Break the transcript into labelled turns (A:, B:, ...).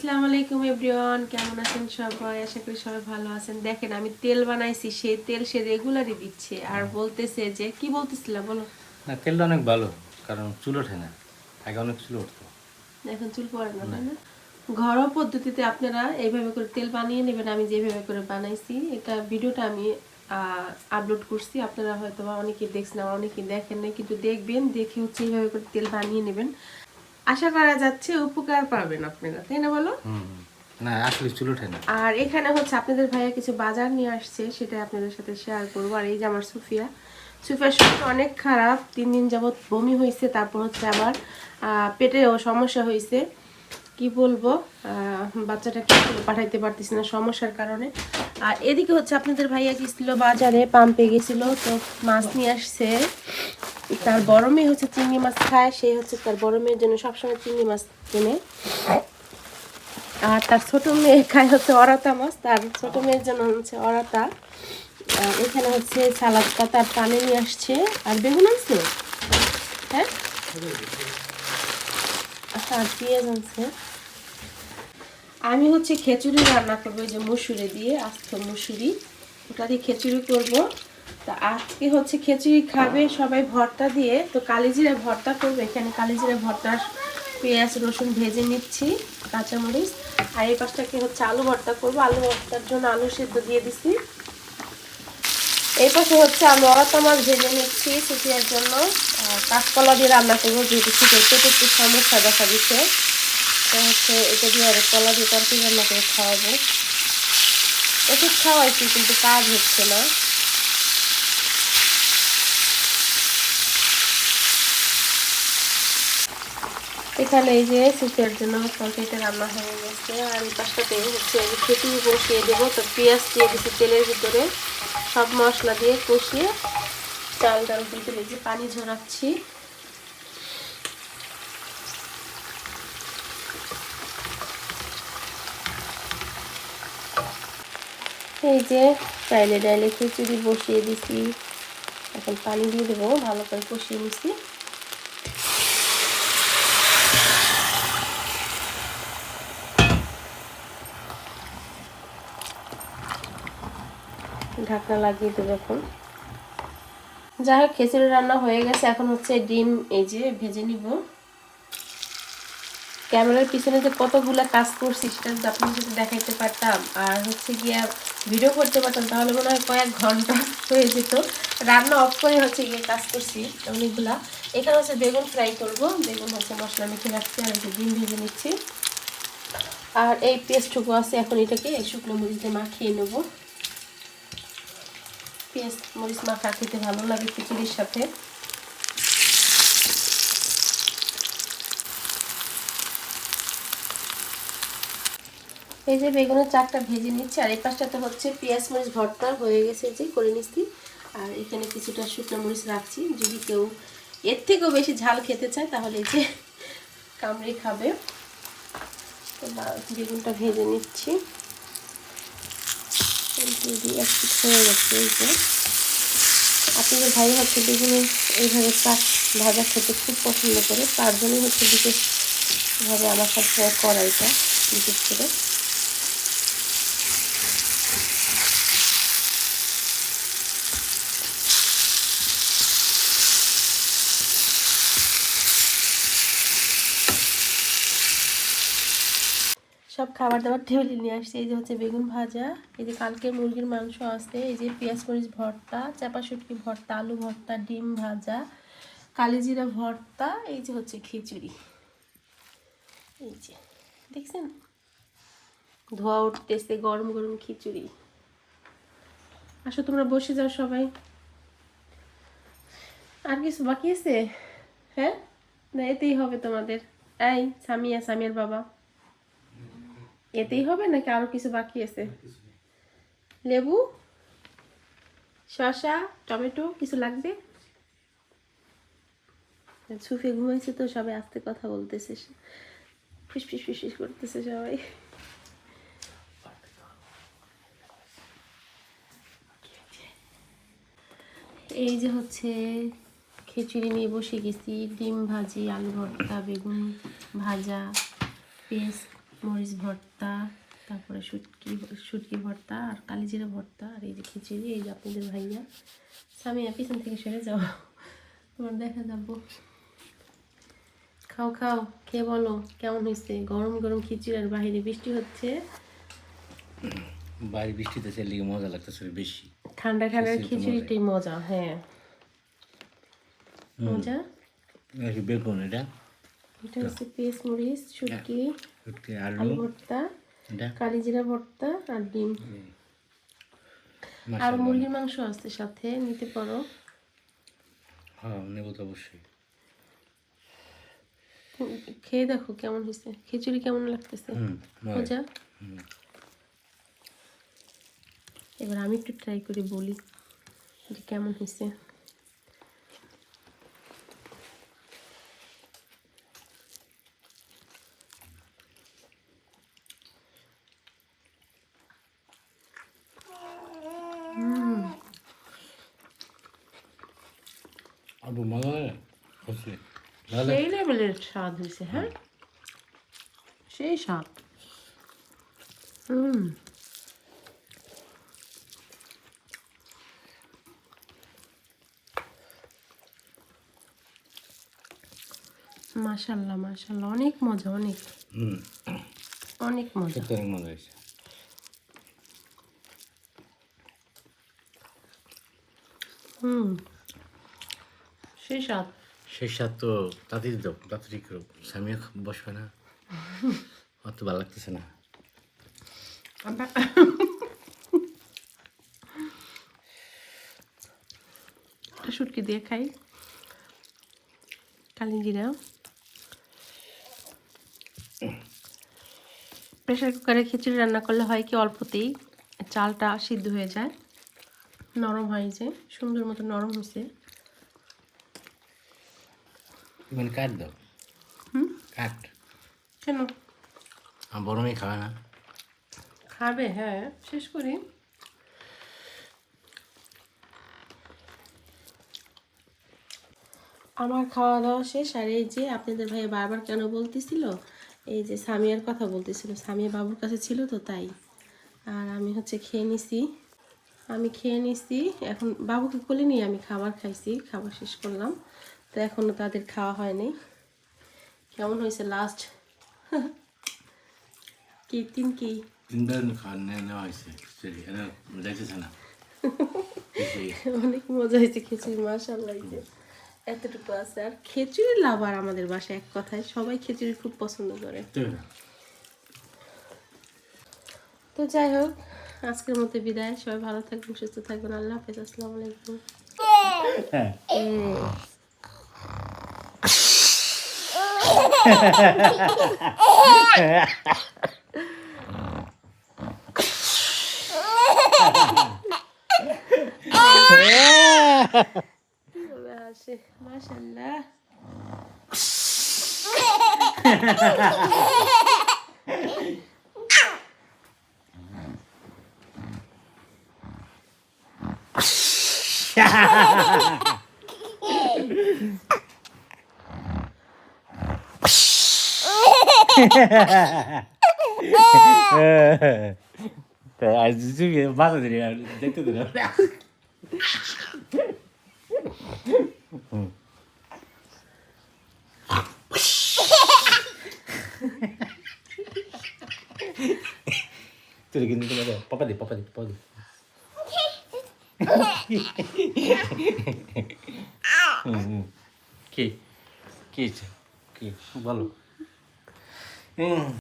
A: আসসালামু আলাইকুম এভরিওয়ান কেমন আছেন সবাই? আশা করি সবাই ভালো আছেন। দেখেন আমি তেল বানাইছি সেই তেল সে রেগুলারই দিচ্ছে আর বলতেছে যে কি বলতেছিলাম বলো?
B: না তেলটা অনেক ভালো কারণ চুল ওঠে না। আগে অনেক চুল উঠতো।
A: এখন চুল পড়ে না তাই না? ঘরোয়া পদ্ধতিতে আপনারা এইভাবে করে তেল বানিয়ে নেবেন আমি যেভাবে করে বানাইছি এটা ভিডিওটা আমি আপলোড করছি। আপনারা হয়তো বা অনেকে দেখছেন আবার অনেকে দেখেন না কিন্তু দেখবেন দেখে হচ্ছে এইভাবে করে তেল বানিয়ে নেবেন। আশা করা যাচ্ছে উপকার পাবেন আপনারা তাই না বলো।
B: না আসলে চুল ওঠে না।
A: আর এখানে হচ্ছে আপনাদের ভাইয়া কিছু বাজার নিয়ে আসছে সেটা আপনাদের সাথে শেয়ার করব। আর এই যে আমার সুফিয়া সুফিয়ার শরীর অনেক খারাপ তিন দিন যাবৎ বমি হয়েছে তারপর হচ্ছে আবার পেটেও সমস্যা হয়েছে। কি বলব? আহ, বাচ্চাটাকে পাঠাইতে পারতেছি না সমস্যার কারণে। আর এদিকে হচ্ছে আপনাদের ভাইয়া গেছিল বাজারে পাম্পে গেছিল তো মাছ নিয়ে আসছে। তার বড় মেয়ে হচ্ছে চিংড়ি মাছ খায়, সে হচ্ছে তার বড় মেয়ের জন্য সবসময় চিংড়ি মাছ কিনে। আর তার ছোট মেয়ে খায় হচ্ছে অরাতা মাছ, তার ছোট মেয়ের জন্য হচ্ছে অরাতা। আর এখানে হচ্ছে সালাদ পাতার পানি নিয়ে আসছে। আর বেগুন আনছে? হ্যাঁ? হ্যাঁ পেঁয়াজ আনছে। আমি হচ্ছে খিচুড়ি রান্না করব, এই যে মুসুরি দিয়ে, আস্ত মুসুরি। ওটা দিয়ে খিচুড়ি করব। তা আজকে হচ্ছে খিচুড়ি খাবে সবাই ভর্তা দিয়ে। তো কালিজিরা ভর্তা করবে। এখানে কালিজিরা ভর্তার পেঁয়াজ, রসুন ভেজে নিচ্ছি, কাঁচামরিচ। আর এই পাশটাকে হচ্ছে আলু ভর্তা করব। আলু ভর্তার জন্য আলু সেদ্ধ দিয়ে দিছি। এই পাশে হচ্ছে অরাতা মাছ ভেজে নিচ্ছি সুপিয়ার জন্য। কাঁচকলা দিয়ে রান্না করব যেহেতু শীতের পেটে একটু সমস্যা দেখা দিচ্ছে তো হচ্ছে এটা দিয়ে আর কলা দিয়ে তরকারি রান্না করে খাওয়াবো। ওষুধ খাওয়াইছি কিন্তু কাজ হচ্ছে না। এখানে এই যে সুপের জন্য তরকারিটা রান্না হয়ে গেছে। আর এই পাশটাতে হচ্ছে আমি খেতে বসিয়ে দেবো। তো পেঁয়াজ দিয়ে দিচ্ছি তেলের ভিতরে। সব মশলা দিয়ে কষিয়ে চাল, ডাল দিয়ে এই যে পানি ঝরাচ্ছি। এই যে ডাইলে ডাইলে খিচুড়ি বসিয়ে দিছি। এখন পানি দিয়ে দেবো, ভালো করে কষিয়ে নিছি। ঢাকনা লাগিয়ে দেবো এখন। যাই হোক, খিচুড়ি রান্না হয়ে গেছে। এখন হচ্ছে ডিম, এই যে ভেজে নিব। ক্যামেরার পিছনে যে কতগুলো কাজ করছি, সেটা যদি দেখাইতে পারতাম। আর হচ্ছে গিয়ে ভিডিও করতে পারতাম, তাহলে মনে হয় কয়েক ঘণ্টা হয়ে যেত। রান্না অফ করে হচ্ছে গিয়ে কাজ করছি, অনেকগুলা। এখানে হচ্ছে বেগুন ফ্রাই করব। বেগুন হচ্ছে মশলা মেখে রাখছি আর যে ডিম ভেজে নিচ্ছি। আর এই পেস্টটুকু আছে, এখন এটাকে শুকনো দিয়ে মাখিয়ে নেব। পেঁয়াজ মরিচ মাখা খেতে ভালো লাগে খিচুড়ির সাথে। এই যে বেগুনের চারটা ভেজে নিচ্ছি, আর এই পাশটাতে হচ্ছে পেঁয়াজ মরিচ ভর্তা হয়ে গেছে যে করে নিচ্ছি। আর এখানে কিছুটা শুকনো মরিচ রাখছি, যদি কেউ এর থেকেও বেশি ঝাল খেতে চায় তাহলে এই যে কামড়ে খাবে। বেগুনটা ভেজে নিচ্ছি এই যে দিয়ে এক পিঠ হয়ে আপনাদের ভাই হচ্ছে বেগুনের এইভাবে চাট ভাজা খেতে খুব পছন্দ করে তার জন্যই হচ্ছে বিশেষভাবে আমার সবসময় করা এটা বিশেষ করে সব খাবার দাবার টেবিলে নিয়ে আসছে। এই যে হচ্ছে বেগুন ভাজা, এই যে কালকে মুরগির মাংস আছে, এই যে পেঁয়াজ মরিচ ভর্তা, চাপা শুটকি ভর্তা, আলু ভর্তা, ডিম ভাজা, কালিজিরা ভর্তা, এই যে হচ্ছে খিচুড়ি। এই যে, দেখছেন? ধোয়া উঠতেছে, গরম গরম খিচুড়ি। আসো তোমরা বসে যাও সবাই। আর কিছু বাকি আছে? হ্যাঁ? না, এতেই হবে তোমাদের। এই, সামিয়া, সামিয়ার বাবা। এতেই হবে নাকি আরও কিছু বাকি আছে? লেবু শসা টমেটো কিছু লাগবে? সুফে ঘুমাইছে তো সবাই আস্তে কথা বলতেছে। ফিস ফিস ফিস ফিস করতেছে সবাই। এই যে হচ্ছে খিচুড়ি নিয়ে বসে গেছি ডিম ভাজি আলু ভর্তা বেগুন ভাজা পেস্ট মরিচ ভর্তা তারপরে শুটকি শুটকি ভর্তা আর কালিজিরা ভর্তা আর এই যে খিচুড়ি এই যে আপনাদের ভাইয়া। সামিয়া পিছন থেকে সরে যাও। তোমার দেখা যাব। খাও খাও খেয়ে বলো কেমন হয়েছে? গরম গরম খিচুড়ি আর বাইরে বৃষ্টি হচ্ছে?
B: বাইরে বৃষ্টিতে চাইলে মজা লাগতেছে বেশি।
A: ঠান্ডা ঠান্ডা খিচুড়িটাই মজা। হ্যাঁ। মজা?
B: বেগুন এটা?
A: এটা হচ্ছে পেঁয়াজ মরিচ শুটকি
B: শুটকি
A: আলু ভর্তা কালিজিরা ভর্তা আর ডিম। আর মুরগির মাংস আছে সাথে নিতে পারো।
B: হ্যাঁ নেব তো অবশ্যই।
A: খেয়ে দেখো কেমন হয়েছে। খিচুড়ি কেমন লাগতেছে।
B: মজা?
A: এবার আমি একটু ট্রাই করে বলি যে কেমন হয়েছে।
B: আবু মজা হচ্ছে
A: সেই লেভেলের স্বাদ হয়েছে হ্যাঁ সেই স্বাদ হুম মাশাল্লাহ মাশাল্লাহ অনেক মজা অনেক
B: হুম
A: অনেক মজা
B: অনেক মজা হয়েছে
A: হুম। সেই স্বাদ।
B: সেই স্বাদ তো তাড়াতাড়ি দাও তাড়াতাড়ি করো স্বামীও বসবে না। অত ভালো লাগতেছে না।
A: শুটকি দিয়ে খাই। কালিজিরা। প্রেশার কুকারে খিচুড়ি রান্না করলে হয় কি অল্পতেই চালটা সিদ্ধ হয়ে যায়। নরম হয় যে সুন্দর মতো নরম হয়েছে।
B: মানে কাট দাও।
A: হুম?
B: কাট।
A: কেন?
B: আমার বড় মেয়ে খাবে না।
A: খাবে হ্যাঁ শেষ করি। আমার খাওয়া দাওয়া শেষ আর এই যে আপনাদের ভাই বারবার কেন বলতেছিল? এই যে সামিয়ার কথা বলতেছিল। সামিয়া বাবুর কাছে ছিল তো তাই। আর আমি হচ্ছে খেয়ে নিছি। আমি খেয়ে নিছি। এখন বাবুকে কোলে নিয়ে আমি খাবার খাইছি খাবার শেষ করলাম। তো এখনও তাদের খাওয়া হয়নি। কেমন হয়েছে লাস্ট কি তিন কি? অনেক মজা হয়েছে খিচুড়ি মাসাল্লাহ এই যে এতটুকু আছে। আর খিচুড়ি লাভার আমাদের বাসায় এক কথায় সবাই খিচুড়ি খুব পছন্দ করে।
B: তো
A: যাই হোক আজকের মতো বিদায়। সবাই ভালো থাকবেন সুস্থ থাকবেন। আল্লাহ হাফেজ আসসালামু আলাইকুম।
B: Azıcık bak Adrien. Dekte dur. Tu de la de papa. কি? কি? বলো। হুম।